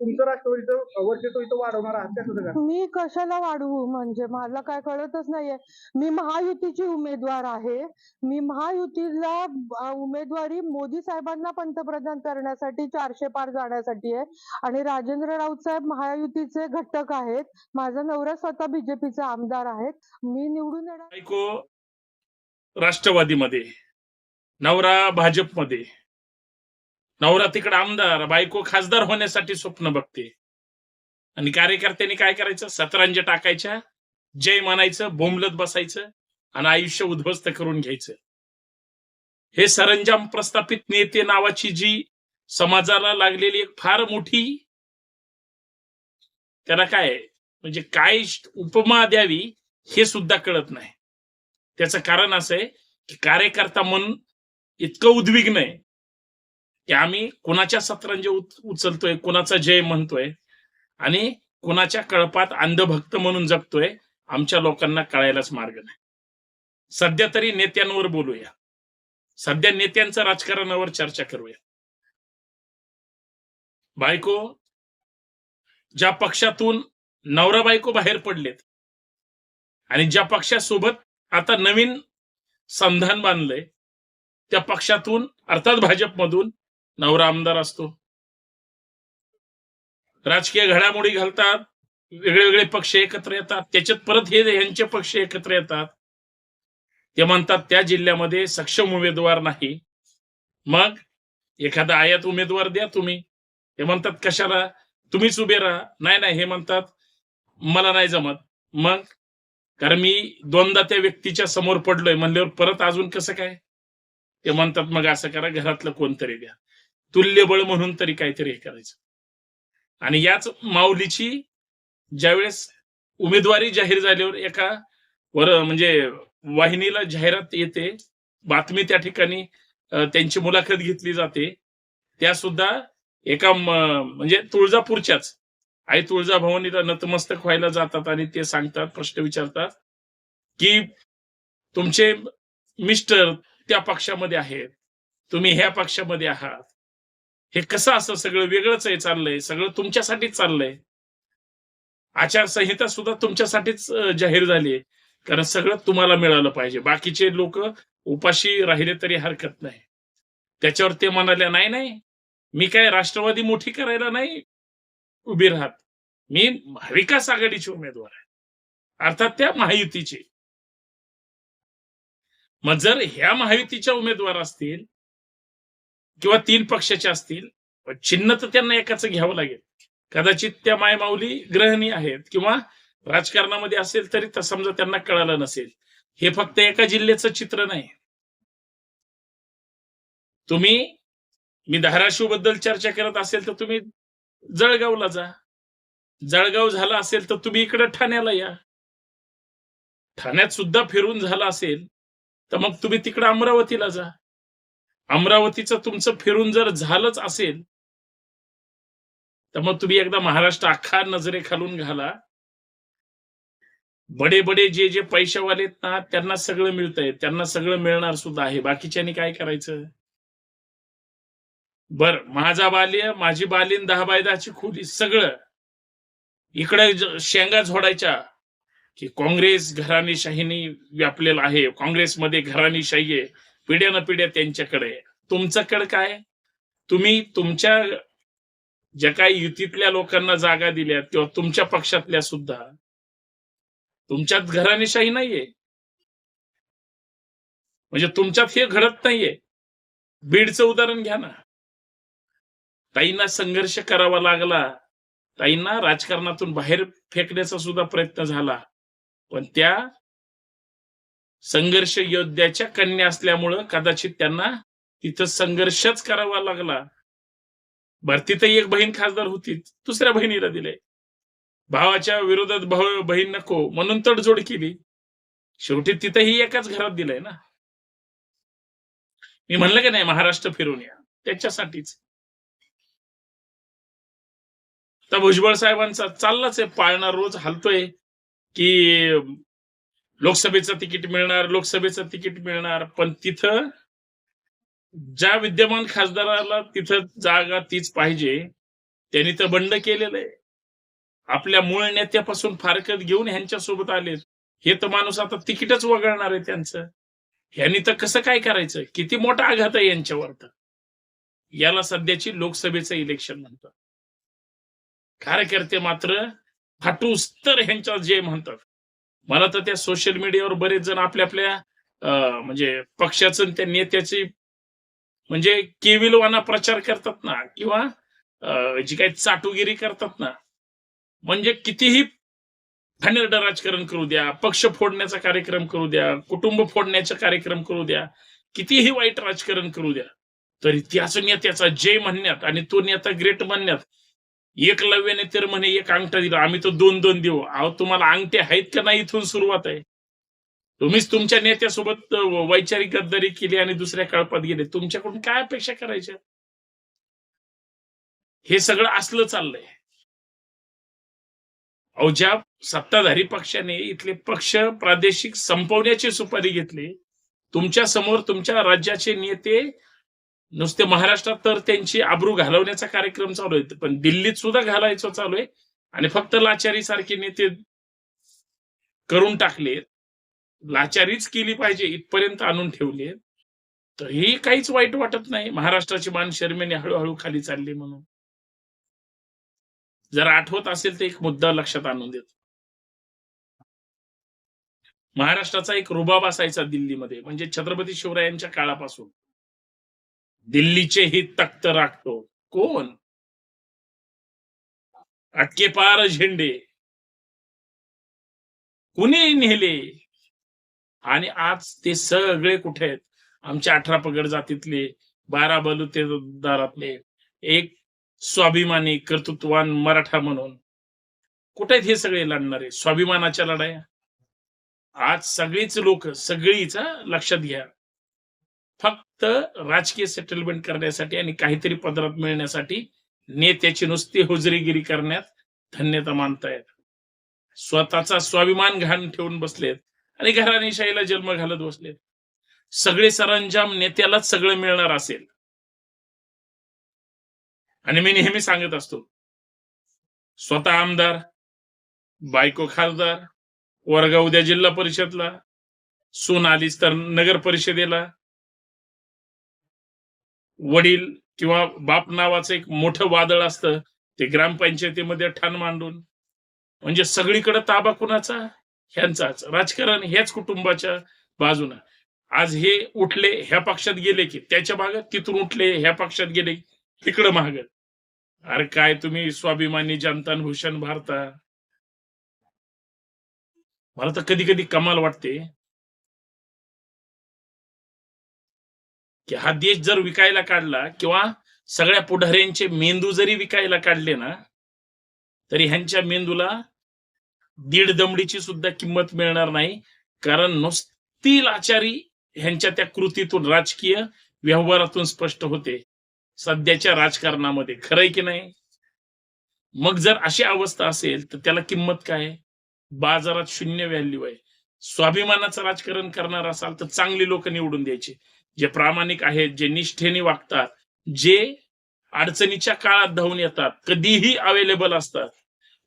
तुमचं राष्ट्रवादीचं वर्चस्व इथं वाढवणार आहात मी कशाला वाढवू? म्हणजे मला काय कळतच नाहीये. मी महायुतीची उमेदवार आहे. मी महायुतीला उमेदवारी मोदी साहेबांना पंतप्रधान करण्यासाठी चारशे पार जाण्यासाठी आहे. आणि राजेंद्र राऊत साहेब महायुतीचे घटक आहेत. माझा नवरा स्वतः बीजेपीचे आमदार आहेत. मी निवडून येणार राष्ट्रवादीमध्ये नवरा भाजपमध्ये नवरा तिकडे आमदार बायको खासदार होण्यासाठी स्वप्न बघते. आणि कार्यकर्त्यांनी काय करायचं? सतरंज टाकायच्या जय म्हणायचं बोंबलत बसायचं आणि आयुष्य उद्ध्वस्त करून घ्यायचं. हे सरंजाम प्रस्थापित नेते नावाची जी समाजाला लागलेली एक फार मोठी त्याला काय? म्हणजे काय उपमा द्यावी हे सुद्धा कळत नाही. त्याचं कारण असं आहे की कार्यकर्ता मन इतकं उद्विग्न आहे. की आम्ही कोणाच्या सतरंजे उचलतोय कोणाचा जय म्हणतोय आणि कोणाच्या कळपात अंधभक्त म्हणून जगतोय आमच्या लोकांना कळायलाच मार्ग नाही. सध्या तरी नेत्यांवर बोलूया. सध्या नेत्यांचं राजकारणावर चर्चा करूया. बायको ज्या पक्षातून नवरा बायको बाहेर पडलेत आणि ज्या पक्षासोबत आता नवीन संधान बांधलंय त्या पक्षातून अर्थात भाजपमधून नवरा आमदार असतो. राजकीय घडामोडी घालतात वेगळे वेगळे पक्ष एकत्र येतात त्याच्यात परत हे यांचे पक्ष एकत्र येतात. ते म्हणतात त्या जिल्ह्यामध्ये सक्षम उमेदवार नाही. मग एखादा आयात उमेदवार द्या तुम्ही. ते म्हणतात कशाला? तुम्हीच उभे राहा. नाही नाही हे म्हणतात मला नाही जमत. मग कारण मी दोनदा त्या व्यक्तीच्या समोर पडलोय म्हणल्यावर परत अजून कसं काय? ते म्हणतात मग असं करा घरातलं कोणतरी द्या. तुल्यबळ म्हणून तरी काहीतरी हे करायचं. आणि याच माऊलीची ज्यावेळेस उमेदवारी जाहीर झाल्यावर एका वर म्हणजे वाहिनीला जाहिरात येते बातमी त्या ठिकाणी त्यांची मुलाखत घेतली जाते त्या सुद्धा एका म्हणजे तुळजापूरच्याच आई तुळजाभवानीला नतमस्तक व्हायला जातात आणि ते सांगतात प्रश्न विचारतात की तुमचे मिस्टर त्या पक्षामध्ये आहेत तुम्ही ह्या पक्षामध्ये आहात हे कसं असं सगळं वेगळंच आहे चाललंय सगळं तुमच्यासाठीच चाललंय? आचारसंहिता सुद्धा तुमच्यासाठीच जाहीर झाली आहे कारण सगळं तुम्हाला मिळालं पाहिजे. बाकीचे लोक उपाशी राहिले तरी हरकत नाही. त्याच्यावर ते म्हणाले नाही नाही. मी काय राष्ट्रवादी मोठी करायला नाही उभी राहत. मी महाविकास आघाडीचे उमेदवार आहे. अर्थात त्या महायुतीचे. मग जर ह्या महायुतीच्या उमेदवार असतील किंवा तीन पक्षाचे असतील चिन्ह तर त्यांना एकाच घ्यावं लागेल. कदाचित त्या मायमाऊली ग्रहणी आहेत किंवा राजकारणामध्ये असेल तरी तर समजा त्यांना कळालं नसेल. हे फक्त एका जिल्ह्याचं चित्र नाही. तुम्ही मी धाराशिवबद्दल चर्चा करत असेल तर तुम्ही जळगावला जा. जळगाव झाला असेल तर तुम्ही इकडे ठाण्याला या. ठाण्यात सुद्धा फिरून झाला असेल तर मग तुम्ही तिकडे अमरावतीला जा. अमरावतीचं तुमचं फिरून जर झालंच असेल तर मग तुम्ही एकदा महाराष्ट्र अख्खा नजरे खालून घाला. बडे बडे जे जे पैशावाले आहेत ना त्यांना सगळं मिळतंय त्यांना सगळं मिळणार सुद्धा आहे. बाकीच्यानी काय करायचं? बर माझा बाल्य माझी बालीन दहा बाय दहाची खोली सगळं इकडे शेंगा झोडायच्या की काँग्रेस घराणीशाहीने व्यापलेला आहे. काँग्रेसमध्ये घराणीशाही आहे. पिढ्या न पिढ्या त्यांच्याकडे तुमच्याकडे काय? तुम्ही तुमच्या ज्या काही युतीतल्या लोकांना जागा दिल्या किंवा तुमच्या पक्षातल्या सुद्धा तुमच्यात घराणेशाही नाहीये. म्हणजे तुमच्यात हे घडत नाहीये. बीडचं उदाहरण घ्या ना. ताईंना संघर्ष करावा लागला. ताईंना राजकारणातून बाहेर फेकण्याचा सुद्धा प्रयत्न झाला. पण त्या संघर्ष योद्ध्याच्या कन्या असल्यामुळं कदाचित त्यांना तिथं संघर्षच करावा लागला. बर तिथं एक बहीण खासदार होती दुसऱ्या बहिणीला दिले. भावाच्या विरोधात भाऊ बहीण नको म्हणून तडजोड केली. शेवटी तिथंही एकाच घरात दिलंय ना. मी म्हणलं की नाही महाराष्ट्र फिरून या. त्याच्यासाठीच. तर भुजबळ साहेबांचा चाललाच आहे पाळणा रोज हलतोय की लोकसभेचं तिकीट मिळणार लोकसभेचं तिकीट मिळणार पण तिथं ज्या विद्यमान खासदाराला तिथं जागा तीच पाहिजे त्यांनी तर बंड केलेलं आहे आपल्या मूळ नेत्यापासून फारकत घेऊन ह्यांच्या सोबत आले हे तर माणूस आता तिकीटच वगळणार आहे त्यांचं. ह्यांनी तर कसं काय करायचं? किती मोठा आघात आहे यांच्यावर तर. याला सध्याची लोकसभेचं इलेक्शन म्हणतात. कार्यकर्ते मात्र फाटूस ह्यांच्या जे म्हणतात. मला तर त्या सोशल मीडियावर बरेच जण आपल्या आपल्या म्हणजे पक्षाचं आणि त्या नेत्याची म्हणजे केविलवाना प्रचार करतात ना किंवा जी काही चाटुगिरी करतात ना म्हणजे कितीही घाणेरड राजकारण करू द्या पक्ष फोडण्याचा कार्यक्रम करू द्या कुटुंब फोडण्याचा कार्यक्रम करू द्या कितीही वाईट राजकारण करू द्या तरी त्याच नेत्याचा जय म्हणण्यात आणि तो नेता ग्रेट म्हणण्यात एकलव्याने तर म्हणे एक अंगठा दिला. आम्ही तो दोन दोन देऊ अहो तुम्हाला अंगठे आहेत का नाही इथून सुरुवात आहे? तुम्हीच तुमच्या नेत्यासोबत वैचारिक गद्दारी केली आणि दुसऱ्या कळपात गेले. तुमच्याकडून काय अपेक्षा करायच्या? हे सगळं असलं चाललंय. अहो ज्या सत्ताधारी पक्षाने इथले पक्ष प्रादेशिक संपवण्याची सुपारी घेतली तुमच्यासमोर तुमच्या राज्याचे नेते नुसते महाराष्ट्रात तर त्यांची आबरू घालवण्याचा कार्यक्रम चालू आहे. पण दिल्लीत सुद्धा घालायचं चालू आहे. आणि फक्त लाचारी सारखे नेते करून टाकले लाचारीच केली पाहिजे इथपर्यंत आणून ठेवले तर ही काहीच वाईट वाटत नाही. महाराष्ट्राची मान शर्मेने हळूहळू खाली चालली म्हणून. जर आठवत असेल तर एक मुद्दा लक्षात आणून देतो. महाराष्ट्राचा एक रुबाब असायचा दिल्लीमध्ये. म्हणजे छत्रपती शिवरायांच्या काळापासून. दिल्लीचे ही तख्त राखतो. कोण? अटके पार झेंडे. कुणी नेले? आणि आज ते सगळे कुठे आहेत? आमच्या अठरा पगड जातीतले बारा बलुतेदारातले एक स्वाभिमानी कर्तृत्वान मराठा म्हणून. कुठे आहेत हे सगळे लढणारे? स्वाभिमानाच्या लढाया? आज सगळीच लोक सगळीच लक्षात घ्या. फक्त राजकीय सेटलमेंट करण्यासाठी आणि काहीतरी पदरात मिळण्यासाठी नेत्याची नुसती हुजरीगिरी करण्यात धन्यता मानतायत. स्वतःचा स्वाभिमान घाण ठेवून बसलेत आणि घराणेशाहीला जन्म घालत बसलेत. सगळे सरंजाम नेत्यालाच सगळं मिळणार असेल. आणि मी नेहमी सांगत असतो स्वतः आमदार बायको खासदार वर्गा उद्या जिल्हा परिषदला सून आलीच तर नगर परिषदेला वडील किंवा बाप नावाचं एक मोठं वादळ असतं ते ग्रामपंचायतीमध्ये ठाण मांडून. म्हणजे सगळीकडे ताबा कुणाचा? ह्यांचाच. राजकारण ह्याच कुटुंबाच्या बाजूनं. आज हे उठले ह्या पक्षात गेले की त्याच्या भागात तिथून उठले ह्या पक्षात गेले तिकडं महाग अरे काय तुम्ही स्वाभिमानी जनतान भूषण भारता. मला तर कधी कधी कमाल वाटते. की हा देश जर विकायला काढला किंवा सगळ्या पुढाऱ्यांचे मेंदू जरी विकायला काढले ना तरी ह्यांच्या मेंदूला दीड दमडीची सुद्धा किंमत मिळणार नाही. कारण नुसती लाचारी ह्यांच्या त्या कृतीतून राजकीय व्यवहारातून स्पष्ट होते. सध्याच्या राजकारणामध्ये खरंय की नाही? मग जर अशी अवस्था असेल तर त्याला किंमत काय? बाजारात शून्य व्हॅल्यू आहे. स्वाभिमानाचं राजकारण करणार असाल तर चांगली लोक निवडून द्यायची. जे प्रामाणिक आहेत जे निष्ठेने वागतात जे अडचणीच्या काळात धावून येतात कधीही अवेलेबल असतात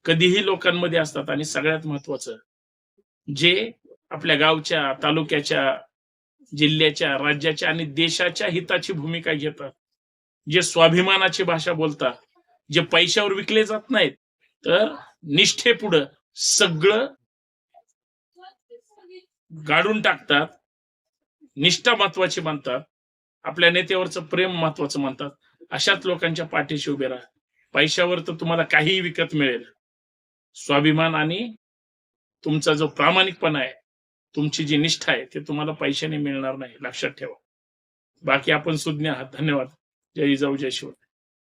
कधीही लोकांमध्ये असतात. आणि सगळ्यात महत्वाचं जे आपल्या गावच्या तालुक्याच्या जिल्ह्याच्या राज्याच्या आणि देशाच्या हिताची भूमिका घेतात जे स्वाभिमानाची भाषा बोलतात जे पैशावर विकले जात नाहीत तर निष्ठेपुढं सगळं गाडून टाकतात निष्ठा महत्वाची मानतात आपल्या नेत्यावरचं प्रेम महत्वाचं मानतात अशाच लोकांच्या पाठीशी उभे राहा. पैशावर तर तुम्हाला काहीही विकत मिळेल. स्वाभिमान आणि तुमचा जो प्रामाणिकपणा आहे तुमची जी निष्ठा आहे ते तुम्हाला पैशाने मिळणार नाही. लक्षात ठेवा. बाकी आपण सुज्ञ आहात. धन्यवाद. जय जाऊ जय शिव